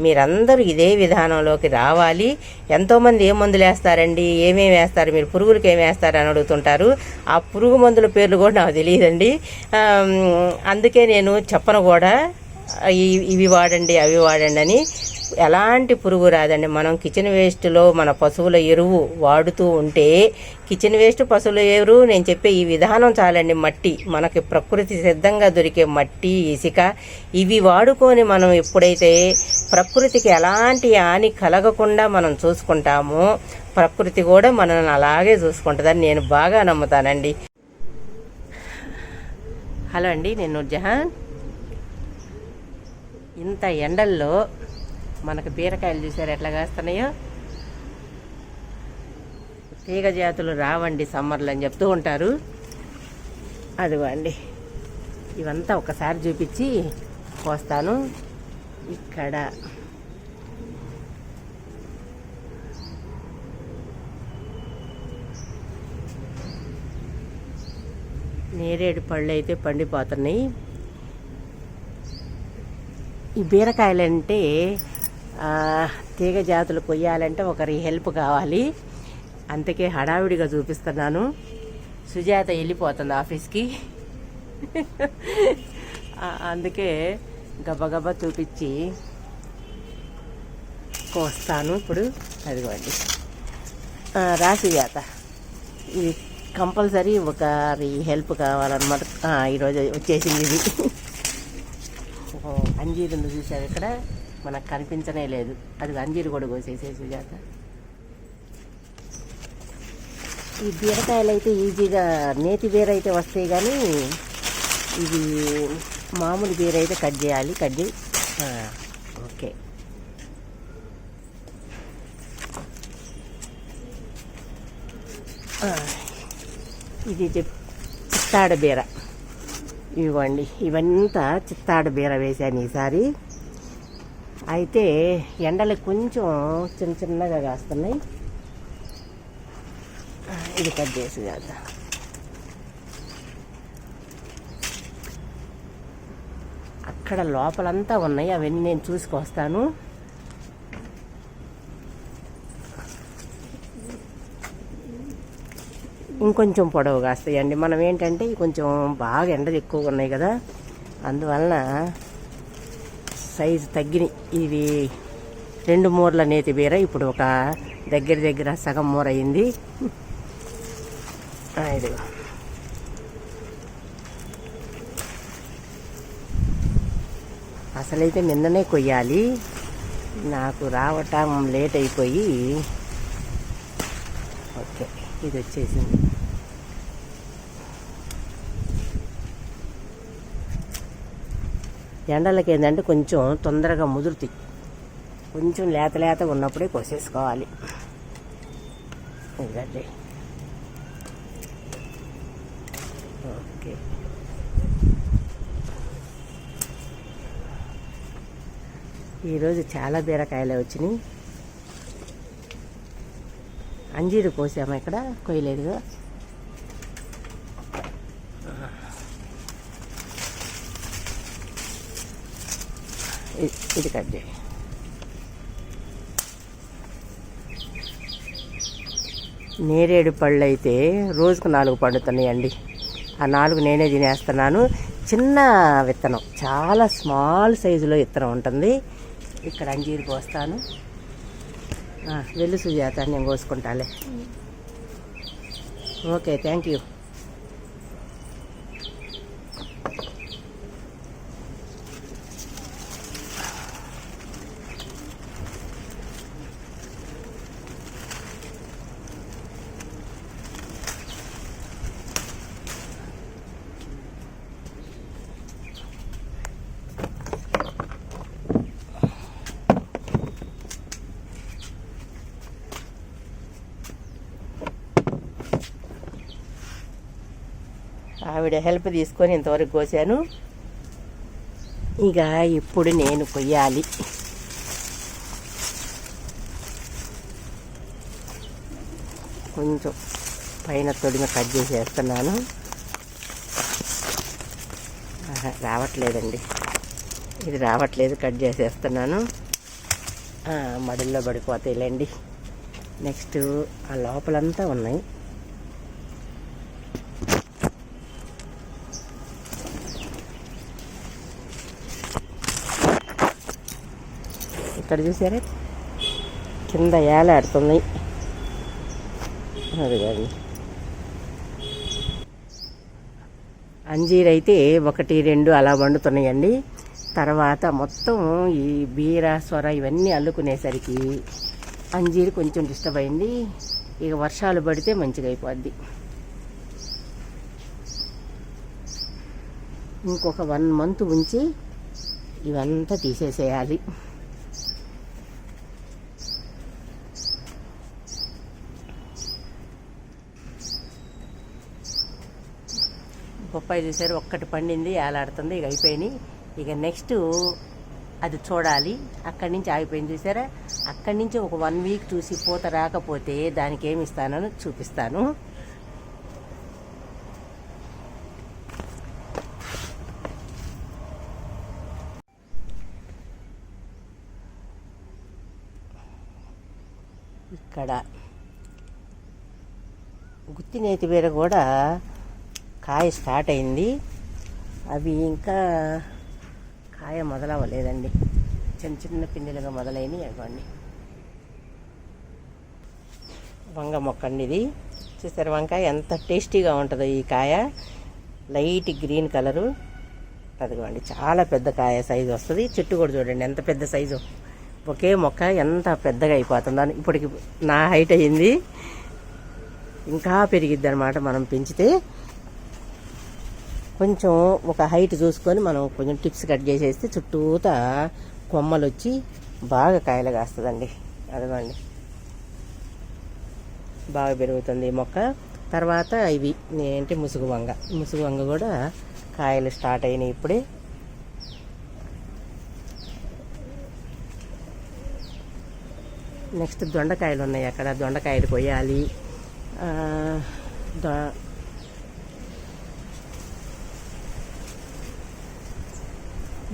మీరందరూ ఇదే విధానంలోకి రావాలి. ఎంతోమంది ఏ మందులు వేస్తారండి? ఏమేమి వేస్తారు? మీరు పురుగులకి ఏమి వేస్తారు అని అడుగుతుంటారు. ఆ పురుగు మందుల పేర్లు కూడా నాకు తెలియదండి. అందుకే నేను చెప్పను కూడా. ఇవి వాడండి అవి వాడండి అని. ఎలాంటి పురుగు రాదండి. మనం కిచెన్ వేస్ట్లో మన పశువుల ఎరువు వాడుతూ ఉంటే కిచెన్ వేస్ట్ పశువుల ఎరువు నేను చెప్పే ఈ విధానం చాలండి. మట్టి మనకి ప్రకృతి సిద్ధంగా దొరికే మట్టి ఇసుక ఇవి వాడుకొని మనం ఎప్పుడైతే ప్రకృతికి ఎలాంటి హాని కలగకుండా మనం చూసుకుంటామో ప్రకృతి కూడా మనల్ని అలాగే చూసుకుంటుందని నేను బాగా నమ్ముతానండి. హలో అండి నేను జహాన్. ఇంత ఎండల్లో మనకు బీరకాయలు చూసారు ఎట్లా కాస్తున్నాయో? తీగ జాతులు రావండి సమ్మర్లు అని చెప్తూ ఉంటారు. అదిగో అండి ఇవంతా ఒకసారి చూపించి పోస్తాను. ఇక్కడ నేరేడు పళ్ళు అయితే పండిపోతున్నాయి. ఈ బీరకాయలంటే తీగ జాతులు కొయ్యాలంటే ఒకరి హెల్ప్ కావాలి. అందుకే హడావిడిగా చూపిస్తున్నాను. సుజాత వెళ్ళిపోతుంది ఆఫీస్కి. అందుకే గబగబా చూపించి కోస్తాను ఇప్పుడు. అదిగోండి. ఆ, రా సుజాత. ఇది కంపల్సరీ ఒకరి హెల్ప్ కావాలన్నమాట. ఈరోజు వచ్చేసింది ఇది. అంజీరుంది అంజీరు ఉంది చూసారు ఇక్కడ. మనకు కనిపించనే లేదు. అది అంజీరు కూడా కోసేసే సుజాత. ఈ బీరకాయలు అయితే ఈజీగా నేతి బీర అయితే వస్తాయి కానీ ఇది మామూలు బీర అయితే కట్ చేయాలి కట్ చేయి. ఓకే. ఇది చెప్- చిత్తాడ బీర. ఇవ్వండి. ఇవంతా చిత్తాడ బీర వేశాను ఈసారి. అయితే ఎండలు కొంచెం చిన్న చిన్నగా కాస్తున్నాయి. ఇది కట్ చేసి కదా అక్కడ లోపలంతా ఉన్నాయి అవన్నీ నేను చూసుకొస్తాను. ఇంకొంచెం పొడవు కాస్తాయండి. మనం ఏంటంటే కొంచెం బాగా ఎండలు ఎక్కువగా ఉన్నాయి కదా. అందువలన సైజు తగ్గినాయి ఇవి రెండు మూరల నేతి బీర. ఇప్పుడు ఒక దగ్గర దగ్గర సగం మూర అయింది. ఇది అసలైతే నిన్ననే కొయ్యాలి. నాకు రావటం లేట్ అయిపోయి. ఓకే ఇది వచ్చేసింది. ఎండలకి ఏంటంటే కొంచెం తొందరగా ముదురుతాయి కొంచెం లేత లేతగా ఉన్నప్పుడే కోసేసుకోవాలి. ఇదండి. ఓకే. ఈరోజు చాలా బీరకాయలే వచ్చినాయి. అంజీరు కోసాము ఇక్కడ? కొయ్యలేదుగా? ఇది కట్ చేయి. నేరేడు పళ్ళు అయితే రోజుకు నాలుగు పండుతున్నాయండి. ఆ నాలుగు నేనే తినేస్తున్నాను. చిన్న విత్తనం చాలా స్మాల్ సైజులో విత్తనం ఉంటుంది. ఇక్కడ అంజీరు కోస్తాను వెళ్ళు సుజాత నేను కోసుకుంటాలే ఓకే థ్యాంక్ యూ. ఆవిడ హెల్ప్ తీసుకొని ఇంతవరకు కోసాను. ఇక ఇప్పుడు నేను కొయ్యాలి. కొంచెం పైన తొడిమ కట్ చేసేస్తున్నాను. రావట్లేదండి. ఇది రావట్లేదు కట్ చేసేస్తున్నాను. మడిల్లో పడిపోతాయిలేండి. నెక్స్ట్ ఆ లోపలంతా ఉన్నాయి. ఇక్కడ చూసారా? కింద ఏలాడుతున్నాయి. అది అంజీర్ అయితే ఒకటి రెండు అలా వండుతున్నాయండి. తర్వాత మొత్తం ఈ బీర స్వర ఇవన్నీ అల్లుకునేసరికి అంజీర్ కొంచెం డిస్టర్బ్ అయింది. ఇక వర్షాలు పడితే మంచిగా అయిపోద్ది. ఇంకొక వన్ మంత్ ఉంచి ఇవంతా తీసేసేయాలి. బొప్పాయి చూసారు ఒక్కటి పండింది ఏలాడుతుంది ఇక అయిపోయినాయి. ఇక నెక్స్ట్ అది చూడాలి. అక్కడి నుంచి ఆగిపోయింది చూసారా? అక్కడి నుంచి ఒక వన్ వీక్ చూసి పూత రాకపోతే దానికి ఏమి ఇస్తానని చూపిస్తాను. ఇక్కడ గుత్తి నేతి బీర కూడా కాయ స్టార్ట్ అయింది. అవి ఇంకా కాయ మొదలవ్వలేదండి. చిన్న చిన్న పిందెలుగా మొదలైనవి అవ్వండి వంగ మొక్క అండి ఇది. చూసారు వంకాయ ఎంత టేస్టీగా ఉంటుందో ఈ కాయ. Light green colour. అదిగోండి చాలా పెద్ద కాయ సైజు వస్తుంది. చెట్టు కూడా చూడండి ఎంత పెద్ద సైజు. ఒకే మొక్క ఎంత పెద్దగా అయిపోతుందో. అని ఇప్పటికి నా హైట్ అయ్యింది ఇంకా పెరిగిద్ది అనమాట మనం పెంచితే. కొంచెం ఒక హైట్ చూసుకొని మనం కొంచెం టిప్స్ కట్ చేసేస్తే చుట్టూతా కొమ్మలు వచ్చి బాగా కాయలు కాస్తుందండి. అదిగోండి. బాగా పెరుగుతుంది ఈ మొక్క. తర్వాత ఇవి ఏంటి ముసుగు వంగ ముసుగు వంగ కూడా కాయలు స్టార్ట్ అయినాయి ఇప్పుడే. నెక్స్ట్ దొండకాయలు ఉన్నాయి అక్కడ. దొండకాయలు కొయ్యాలి ఆ, దొ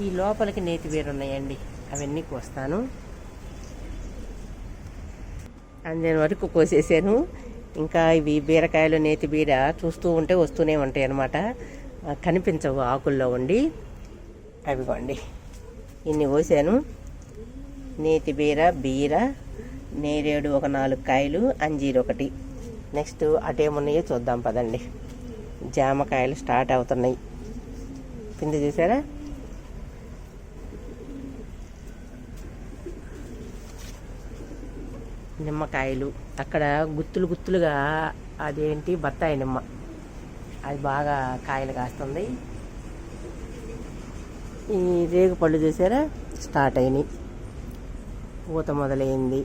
ఈ లోపలికి నేతి వేరు ఉన్నాయండి. అవన్నీ కోస్తాను. అంజన్ వరకు కోసేసాను. ఇంకా ఇవి బీరకాయలు నేతి బీర చూస్తూ ఉంటే వస్తూనే ఉంటాయి అన్నమాట. కనిపించవు ఆకుల్లో ఉండి. అవిగోండి. ఇన్ని కోసాను. నేతి బీర బీర నేరేడు ఒక నాలుగు కాయలు అంజీరు ఒకటి. నెక్స్ట్ అటేమున్నాయో చూద్దాం పదండి. జామకాయలు స్టార్ట్ అవుతున్నాయి. పిండి చూసారా? నిమ్మకాయలు. అక్కడ గుత్తులు గుత్తులుగా అదేంటి? బత్తాయి నిమ్మ. అది బాగా కాయలు కాస్తుంది. ఈ రేగు పళ్ళు చూసారా? స్టార్ట్ అయినాయి. పూత మొదలైంది.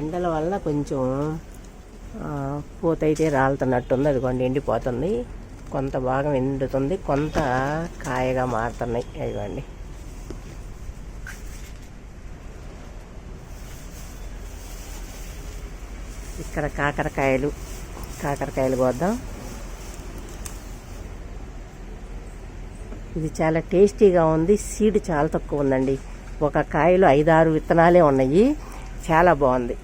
ఎండల వల్ల కొంచెం పూత అయితే రాలుతున్నట్టుంది. అదిగోండి ఎండిపోతుంది. కొంత భాగం ఎండుతుంది కొంత కాయగా మారుతున్నాయి. ఇవ్వండి ఇక్కడ కాకరకాయలు కాకరకాయలు కోద్దాం. ఇది చాలా టేస్టీగా ఉంది సీడ్ చాలా తక్కువ ఉందండి. ఒక కాయలో ఐదారు విత్తనాలే ఉన్నాయి చాలా బాగుంది.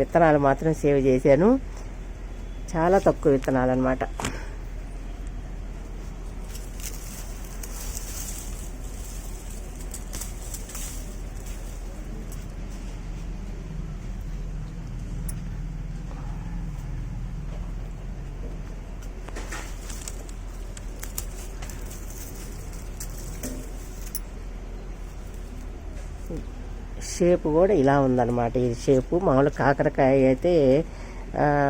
విత్తనాలు మాత్రం సేవ్ చేశాను. చాలా తక్కువ విత్తనాలు అనమాట షేపు కూడా ఇలా ఉందన్నమాట. ఇది షేపు మామూలు కాకరకాయ అయితే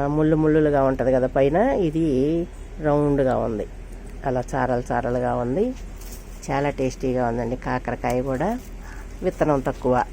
ముళ్ళు ముళ్ళులుగా ఉంటుంది కదా పైన. ఇది రౌండ్గా ఉంది. అలా చారలు చారలుగా ఉంది. చాలా టేస్టీగా ఉందండి కాకరకాయ కూడా. విత్తనం తక్కువ.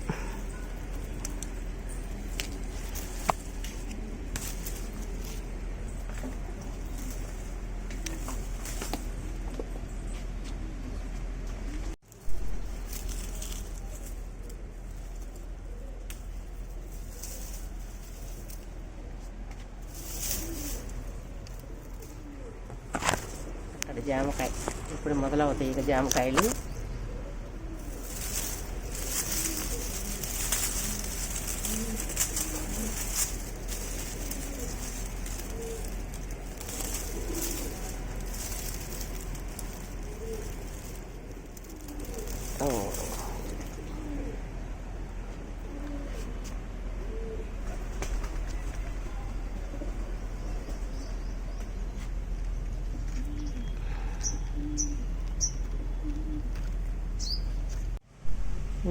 జామకాయ. ఇప్పుడు మొదలవుతాయి ఇక జామకాయలు.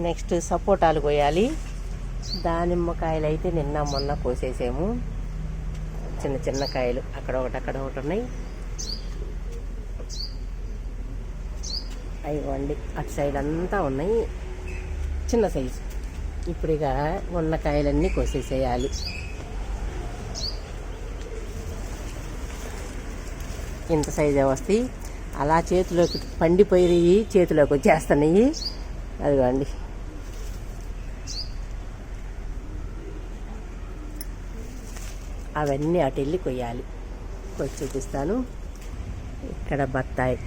నెక్స్ట్ సపోటాలు కోయాలి దానిమ్మకాయలు అయితే నిన్న మొన్న కోసేసాము. చిన్న చిన్న కాయలు అక్కడ ఒకటి అక్కడ ఒకటి ఉన్నాయి. అయ్యండి అటు సైడ్ అంతా ఉన్నాయి. చిన్న సైజు. ఇప్పుడు ఇక ఉన్న కాయలన్నీ కోసేసేయాలి. ఇంత సైజే వస్తాయి అలా చేతిలోకి పండిపోయి చేతిలోకి వచ్చేస్తున్నాయి. అదిగోండి. అవన్నీ అటు వెళ్ళి కొయ్యాలి. కొచ్చి చూపిస్తాను. ఇక్కడ బత్తాయి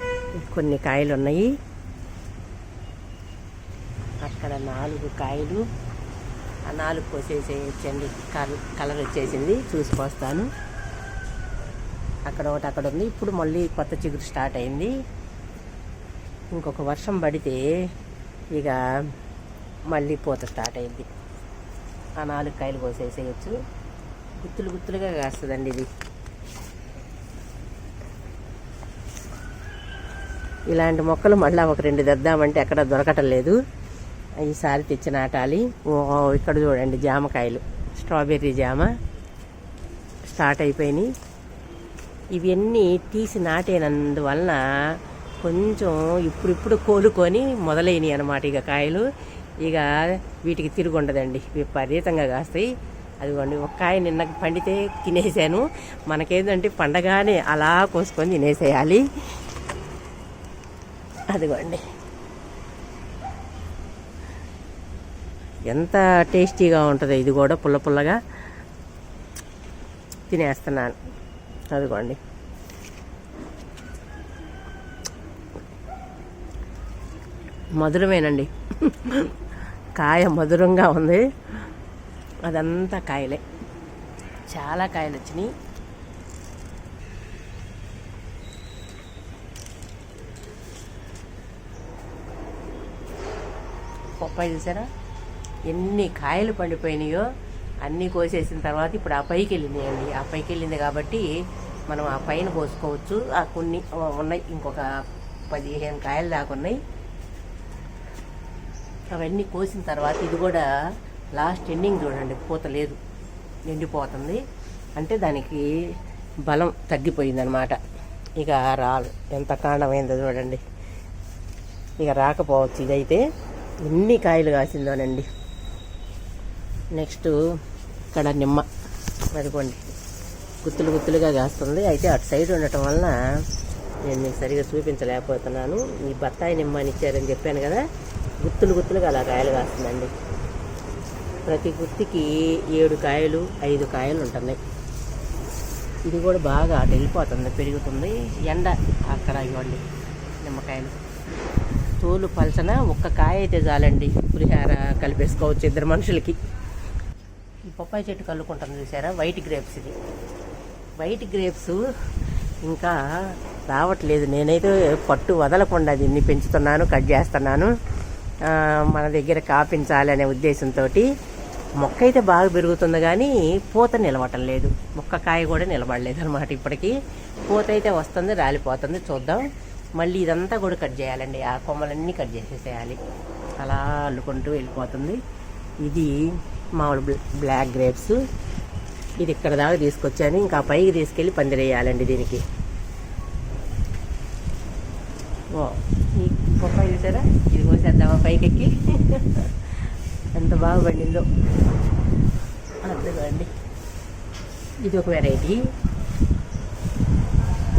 కొన్ని కాయలు ఉన్నాయి. అక్కడ నాలుగు కాయలు ఆ నాలుగు కోసేసేయచ్చండి కలర్ కలర్ వచ్చేసింది. చూసుకొస్తాను అక్కడ ఒకటి అక్కడ ఉంది. ఇప్పుడు మళ్ళీ కొత్త చిగురు స్టార్ట్ అయింది. ఇంకొక వర్షం పడితే ఇక మళ్ళీ పూత స్టార్ట్ అయింది. ఆ నాలుగు కాయలు కోసేసేయచ్చు. గుత్తులు గుత్తులుగా కాస్తుందండి ఇది. ఇలాంటి మొక్కలు మళ్ళీ ఒక రెండు తెద్దామంటే ఎక్కడ దొరకటం లేదు ఈసారి తెచ్చి నాటాలి. ఓ ఇక్కడ చూడండి జామకాయలు. స్ట్రాబెర్రీ జామ. స్టార్ట్ అయిపోయినాయి. ఇవన్నీ తీసి నాటేనందువలన కొంచెం ఇప్పుడిప్పుడు కోలుకొని మొదలైనవి అనమాట ఇక కాయలు. ఇక వీటికి తిరుగుండదండి. ఉండదండి విపరీతంగా కాస్తాయి. అదిగోండి ఒక నిన్న పండితే తినేసాను. మనకేంటంటే పండగానే అలా కోసుకొని తినేసేయాలి. అదిగోండి. ఎంత టేస్టీగా ఉంటుందో ఇది కూడా పుల్ల పుల్లగా తినేస్తున్నాను. అదిగోండి. మధురమేనండి. కాయ మధురంగా ఉంది. అదంతా కాయలే. చాలా కాయలు వచ్చినాయి బొప్పాయి చూసారా? ఎన్ని కాయలు పండిపోయినాయో అన్నీ కోసేసిన తర్వాత ఇప్పుడు ఆ పైకి వెళ్ళినాయండి ఆ పైకి వెళ్ళింది కాబట్టి మనం ఆ పైన కోసుకోవచ్చు. ఆ కొన్ని ఉన్నాయి. ఇంకొక పదిహేను కాయలు దాకా ఉన్నాయి. అవన్నీ కోసిన తర్వాత ఇది కూడా లాస్ట్ ఎండింగ్ చూడండి పూత లేదు ఎండిపోతుంది అంటే దానికి బలం తగ్గిపోయిందనమాట. ఇక రాలు ఎంత కాండమైందో చూడండి. ఇక రాకపోవచ్చు ఇదైతే. ఎన్ని కాయలు కాసిందోనండి. నెక్స్ట్ ఇక్కడ నిమ్మ అదిగోండి గుత్తులు గుత్తులుగా కాస్తుంది. అయితే అటు సైడ్ ఉండటం వలన నేను మీకు సరిగా చూపించలేకపోతున్నాను. ఈ బత్తాయి నిమ్మ అని ఇచ్చారని చెప్పాను కదా గుత్తులు గుత్తులుగా అలా కాయలు కాస్తుందండి. ప్రతి గుత్తికి ఏడు కాయలు ఐదు కాయలు ఉంటున్నాయి. ఇది కూడా బాగా అటు వెళ్ళిపోతుంది పెరుగుతుంది. ఎండ అక్కడ ఇవ్వండి నిమ్మకాయలు. తోలు పలసన ఒక్క కాయ అయితే చాలండి. పులిహార కలిపేసుకోవచ్చు ఇద్దరు మనుషులకి. ఈ పప్పాయి చెట్టు కల్లుకుంటాను చూసారా? వైట్ గ్రేప్స్ ఇది. వైట్ గ్రేప్స్ ఇంకా రావట్లేదు. నేనైతే పట్టు వదలకుండా దీన్ని పెంచుతున్నాను కట్ చేస్తున్నాను. మన దగ్గర కాపించాలనే ఉద్దేశంతో మొక్క అయితే బాగా పెరుగుతుంది కానీ పూత నిలవటం లేదు. మొక్క కాయ కూడా నిలబడలేదు అనమాట ఇప్పటికీ. పూత అయితే వస్తుంది రాలిపోతుంది చూద్దాం. మళ్ళీ ఇదంతా కూడా కట్ చేయాలండి. ఆ కొమ్మలన్నీ కట్ చేసేసేయాలి. అలా అల్లుకుంటూ వెళ్ళిపోతుంది. ఇది మామూలు బ్లాక్ గ్రేప్స్. ఇది ఇక్కడ దాకా తీసుకొచ్చాను. ఇంకా పైకి తీసుకెళ్ళి పందిరేయాలండి దీనికి. ఓ ఈ బొప్పాయి చూసారా? ఇది కోసేద్దామా పైకి ఎక్కి ఎంత బాగా పండిందో. అదిగోండి ఇది ఒక వెరైటీ.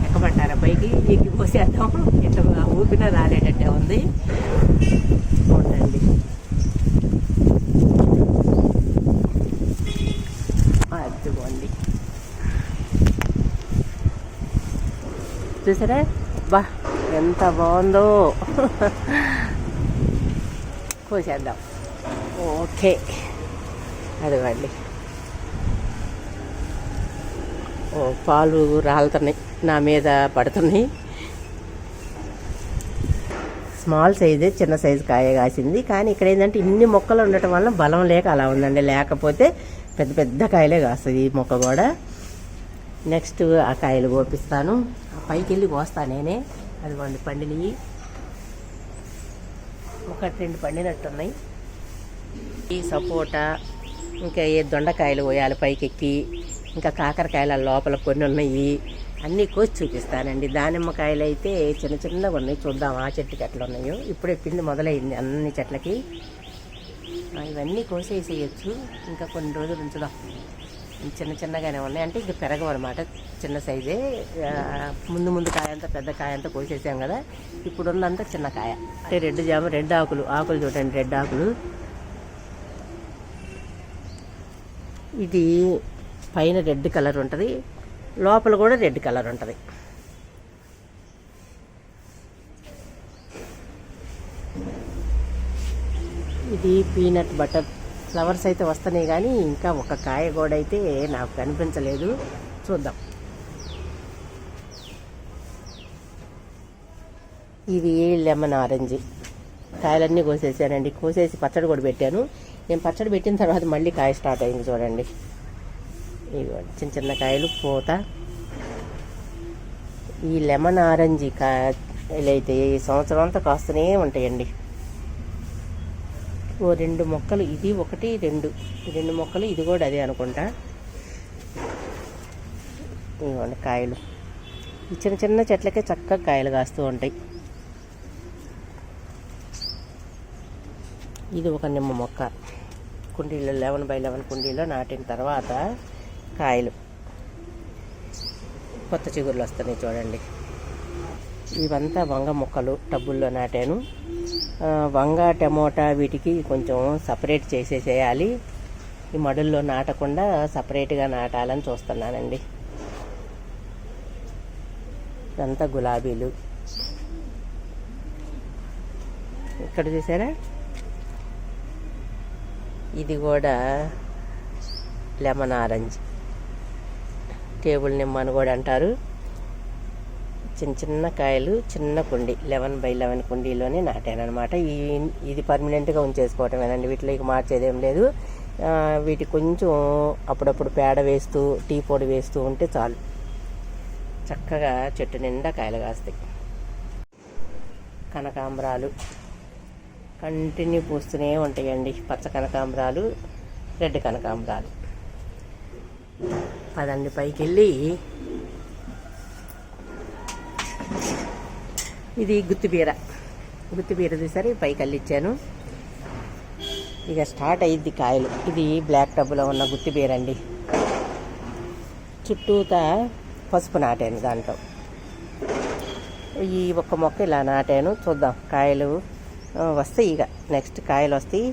ఎక్కమంటారా పైకి? ఎక్కి పోసేద్దాం. ఇట్లా ఊపిన రాలేటట్టే ఉంది. చూడండి. అదిగోండి చూసారా? బా ఎంత బాగుందో. కోసేద్దాం. ఓకే అదిగోండి ఓ పాలు రాలుతున్నాయి నా మీద పడుతున్నాయి స్మాల్ సైజే చిన్న సైజు కాయ కాసింది కానీ ఇక్కడ ఏంటంటే ఇన్ని మొక్కలు ఉండటం వల్ల బలం లేక అలా ఉందండి. లేకపోతే పెద్ద పెద్ద కాయలే కాస్తుంది ఈ మొక్క కూడా. నెక్స్ట్ ఆ కాయలు కోపిస్తాను. ఆ పైకి వెళ్ళి కోస్తా నేనే. అదిగోండి పండినవి. ఒకటి రెండు పండినట్టున్నాయి. ఈ సపోటా ఇంకా ఏ దొండకాయలు పోయాలి పైకి ఎక్కి ఇంకా కాకరకాయల లోపల కొన్ని ఉన్నాయి. అన్నీ కోసి చూపిస్తానండి. దానిమ్మకాయలు అయితే చిన్న చిన్నగా ఉన్నాయి. చూద్దాం ఆ చెట్టుకి ఎట్లా ఉన్నాయో. ఇప్పుడే పిండి మొదలైంది అన్ని చెట్లకి. ఇవన్నీ కోసేసేయచ్చు. ఇంకా కొన్ని రోజులు ఉంచుదాం. చిన్న చిన్నగానే ఉన్నాయి. అంటే ఇంక పెరగవు అనమాట చిన్న సైజే. ముందు ముందు కాయ అంతా పెద్ద కాయ అంతా కోసేసాం కదా. ఇప్పుడు ఉన్నంత చిన్న కాయ. అంటే రెడ్ జామ రెడ్ ఆకులు. ఆకులు చూడండి రెడ్ ఆకులు. ఇది పైన రెడ్ కలర్ ఉంటుంది. లోపల కూడా రెడ్ కలర్ ఉంటుంది. ఇది పీనట్ బటర్ ఫ్లవర్స్ అయితే వస్తున్నాయి కానీ ఇంకా ఒక కాయ కూడా అయితే నాకు కనిపించలేదు. చూద్దాం. ఇది లెమన్ ఆరెంజ్. కాయలన్నీ కోసేసానండి. కోసేసి పచ్చడి కూడా పెట్టాను. నేను పచ్చడి పెట్టిన తర్వాత మళ్ళీ కాయ స్టార్ట్ అయింది చూడండి. ఇవి చిన్న చిన్న కాయలు పూత. ఈ లెమన్ ఆరెంజ్ కాయలు అయితే ఈ సంవత్సరం అంతా కాస్తూనే ఉంటాయండి. ఓ రెండు మొక్కలు ఇది ఒకటి రెండు. రెండు మొక్కలు ఇది కూడా అదే అనుకుంటా. ఇవ్వండి కాయలు. ఈ చిన్న చిన్న చెట్లకే చక్కగా కాయలు కాస్తూ ఉంటాయి. ఇది ఒక నిమ్మ మొక్క. కుండీలో లెవెన్ బై లెవెన్ కుండీలో నాటిన తర్వాత కాయలు. కొత్త చిగురులు వస్తున్నాయి చూడండి. ఇవంతా వంగ మొక్కలు టబ్బుల్లో నాటాను. వంగ టమోటా వీటికి కొంచెం సపరేట్ చేసేసేయాలి. ఈ మడుల్లో నాటకుండా సపరేట్గా నాటాలని చూస్తున్నానండి. ఇదంతా గులాబీలు. ఇక్కడ చూసారా? ఇది కూడా లెమన్ ఆరెంజ్. టేబుల్ నిమ్మ అని కూడా అంటారు. చిన్న చిన్న కాయలు చిన్న కుండి లెవెన్ బై లెవెన్ కుండీలోనే నాటాను అనమాట ఈ ఇది పర్మనెంట్గా ఉంచేసుకోవటమేనండి. వీటిలో ఇక మార్చేదేం లేదు. వీటి కొంచెం అప్పుడప్పుడు పేడ వేస్తూ టీ పొడి వేస్తూ ఉంటే చాలు. చక్కగా చెట్టు నిండా కాయలు కాస్తాయి. కనకాంబరాలు. కంటిన్యూ పూస్తూనే ఉంటాయండి పచ్చ కనకాంబరాలు రెడ్ కనకాంబరాలు. పదండి పైకి వెళ్ళి ఇది గుత్తిబీర గుత్తిబీర తీసారి పైకి వెళ్ళిచ్చాను ఇక స్టార్ట్ అయ్యిద్ది కాయలు. ఇది బ్లాక్ టబ్లో ఉన్న గుత్తిబీర అండి చుట్టూత పసుపు నాటాను దాంట్లో. ఈ ఒక్క మొక్క ఇలా నాటాను. చూద్దాం కాయలు వస్తాయి ఇక నెక్స్ట్ కాయలు వస్తాయి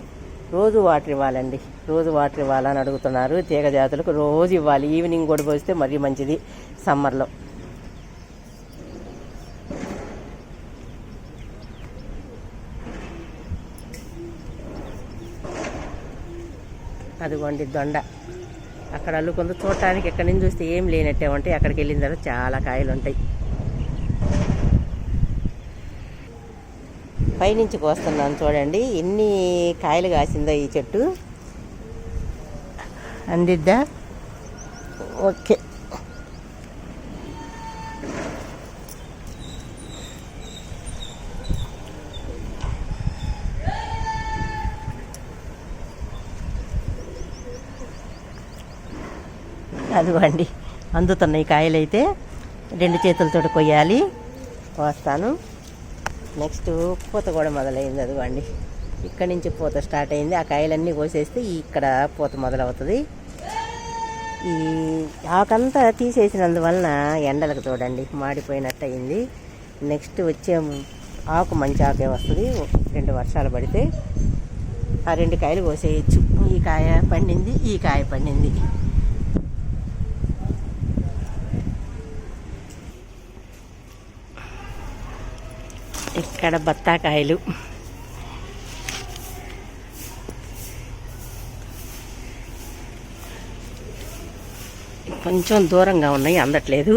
రోజు వాటర్ ఇవ్వాలండి. రోజు వాటర్ ఇవ్వాలని అడుగుతున్నారు. తీగ జాతులకు రోజు ఇవ్వాలి. ఈవినింగ్ కూడా పోస్తే మరీ మంచిది సమ్మర్లో అదిగోండి దొండ. అక్కడ అల్లుకుంది. చూడటానికి ఎక్కడి నుంచి చూస్తే ఏం లేనట్టే ఉంటాయి అక్కడికి వెళ్ళిన తర్వాత చాలా కాయలు ఉంటాయి. పైనుంచి కోస్తున్నాను చూడండి. ఎన్ని కాయలు కాసిందో ఈ చెట్టు. అందిద్దా? ఓకే. అదిగోండి అందుతున్నాయి కాయలైతే రెండు చేతులతో కొయ్యాలి. కోస్తాను. నెక్స్ట్ పూత కూడా మొదలైంది అదిగోండి. ఇక్కడి నుంచి పూత స్టార్ట్ అయింది. ఆ కాయలన్నీ కోసేస్తే ఇక్కడ పూత మొదలవుతుంది. ఈ ఆకంతా తీసేసినందువలన ఎండలకు చూడండి మాడిపోయినట్టు అయింది. నెక్స్ట్ వచ్చే ఆకు మంచి ఆకే వస్తుంది రెండు వర్షాలు పడితే. ఆ రెండు కాయలు కోసేయచ్చు. ఈ కాయ పండింది ఈ కాయ పండింది. ఇక్కడ బత్తాకాయలు. కొంచెం దూరంగా ఉన్నాయి అందట్లేదు.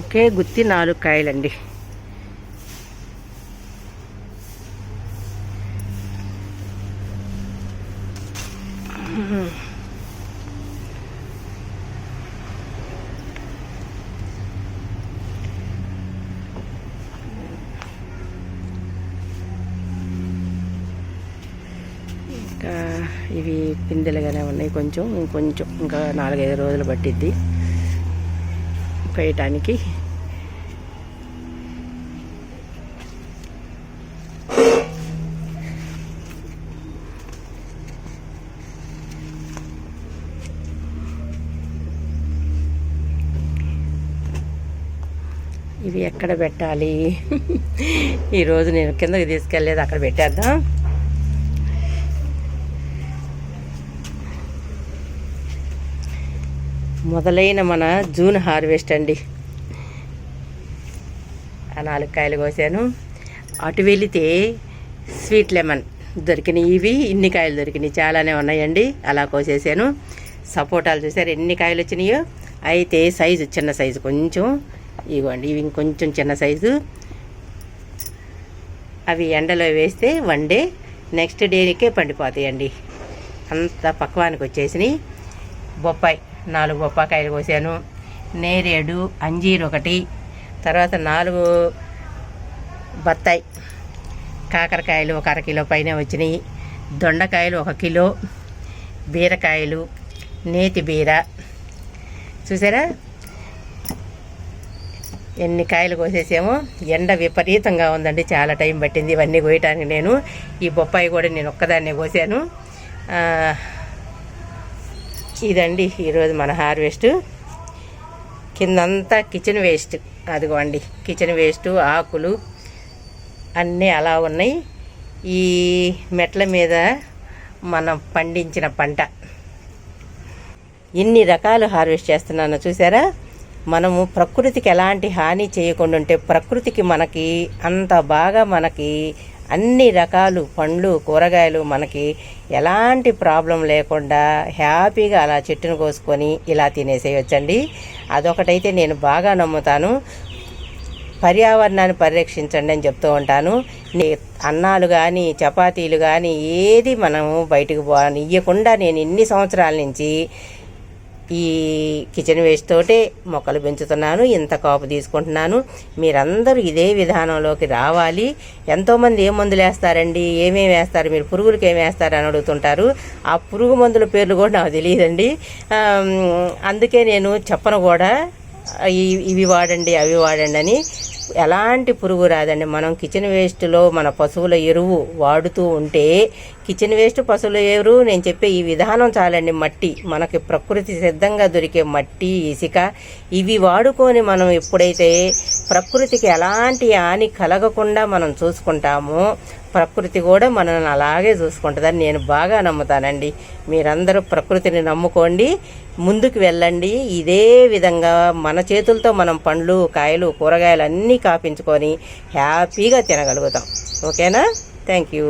ఒకే గుత్తి నాలుగు కాయలండి ఇంకా ఇవి పిందెలుగానే ఉన్నాయి కొంచెం ఇంకొంచెం ఇంకా నాలుగైదు రోజులు పట్టిద్ది. వేయటానికి ఇవి ఎక్కడ పెట్టాలి? ఈరోజు నేను కిందకి తీసుకెళ్ళలేదు అక్కడ పెట్టేద్దాం. మొదలైన మన జూన్ హార్వెస్ట్ అండి. ఆ నాలుగు కాయలు కోసాను. అటు వెళితే స్వీట్ లెమన్ దొరికినాయి ఇవి ఇన్ని కాయలు దొరికినాయి చాలానే ఉన్నాయండి. అలా కోసేసాను. సపోటాలు చూసారు ఎన్ని కాయలు వచ్చినాయో? అయితే సైజు చిన్న సైజు కొంచెం. ఇవ్వండి ఇవి ఇంకొంచెం చిన్న సైజు. అవి ఎండలో వేస్తే వన్ డే నెక్స్ట్ డేకే పండిపోతాయండి. అంత పక్వానికి వచ్చేసినాయి. బొప్పాయి. నాలుగు బొప్పాకాయలు కోసాను నేరేడు అంజీరు ఒకటి తర్వాత నాలుగు బత్తాయి. కాకరకాయలు ఒక అరకిలో పైన వచ్చినాయి. దొండకాయలు ఒక కిలో బీరకాయలు నేతి బీర. చూసారా? ఎన్ని కాయలు కోసేసామో ఎండ విపరీతంగా ఉందండి చాలా టైం పట్టింది ఇవన్నీ కోయటానికి నేను. ఈ బొప్పాయి కూడా నేను ఒక్కదాన్నే కోసాను. ఇదండి ఈరోజు మన హార్వెస్ట్. కిందంతా కిచెన్ వేస్ట్. అదిగోండి కిచెన్ వేస్ట్ ఆకులు అన్నీ అలా ఉన్నాయి. ఈ మెట్ల మీద మనం పండించిన పంట. ఇన్ని రకాలు హార్వెస్ట్ చేస్తున్నాను చూసారా? మనము ప్రకృతికి ఎలాంటి హాని చేయకుండా ఉంటే ప్రకృతికి మనకి అంత బాగా మనకి అన్ని రకాలు పండ్లు కూరగాయలు మనకి ఎలాంటి ప్రాబ్లం లేకుండా హ్యాపీగా అలా చెట్టును కోసుకొని ఇలా తినేసేయొచ్చండి. అదొకటైతే నేను బాగా నమ్ముతాను. పర్యావరణాన్ని పరిరక్షించండి అని చెప్తూ ఉంటాను. నీ అన్నాలు కానీ చపాతీలు కానీ ఏది మనము బయటకు పో ఇవ్వకుండా నేను ఇన్ని సంవత్సరాల నుంచి ఈ కిచెన్ వేస్ట్ తోటే మొక్కలు పెంచుతున్నాను ఇంత కాపు తీసుకుంటున్నాను. మీరందరూ ఇదే విధానంలోకి రావాలి. ఎంతోమంది ఏ మందులు వేస్తారండి? ఏమేమి వేస్తారు? మీరు పురుగులకి ఏమి వేస్తారు అని అడుగుతుంటారు. ఆ పురుగు మందుల పేర్లు కూడా నాకు తెలియదండి. అందుకే నేను చెప్పను కూడా. ఇవి వాడండి అవి వాడండి అని ఎలాంటి పురుగు రాదండి. మనం కిచెన్ వేస్ట్లో మన పశువుల ఎరువు వాడుతూ ఉంటే కిచెన్ వేస్ట్ పశువుల ఎరువు నేను చెప్పే ఈ విధానం చాలండి. మట్టి మనకి ప్రకృతి సిద్ధంగా దొరికే మట్టి ఇసుక ఇవి వాడుకొని మనం ఎప్పుడైతే ప్రకృతికి ఎలాంటి హాని కలగకుండా మనం చూసుకుంటామో ప్రకృతి కూడా మనల్ని అలాగే చూసుకుంటుందని నేను బాగా నమ్ముతానండి. మీరందరూ ప్రకృతిని నమ్ముకోండి ముందుకు వెళ్ళండి. ఇదే విధంగా మన చేతులతో మనం పండ్లు కాయలు కూరగాయలు అన్నీ కాపించుకొని హ్యాపీగా తినగలుగుతాం. ఓకేనా? Thank you.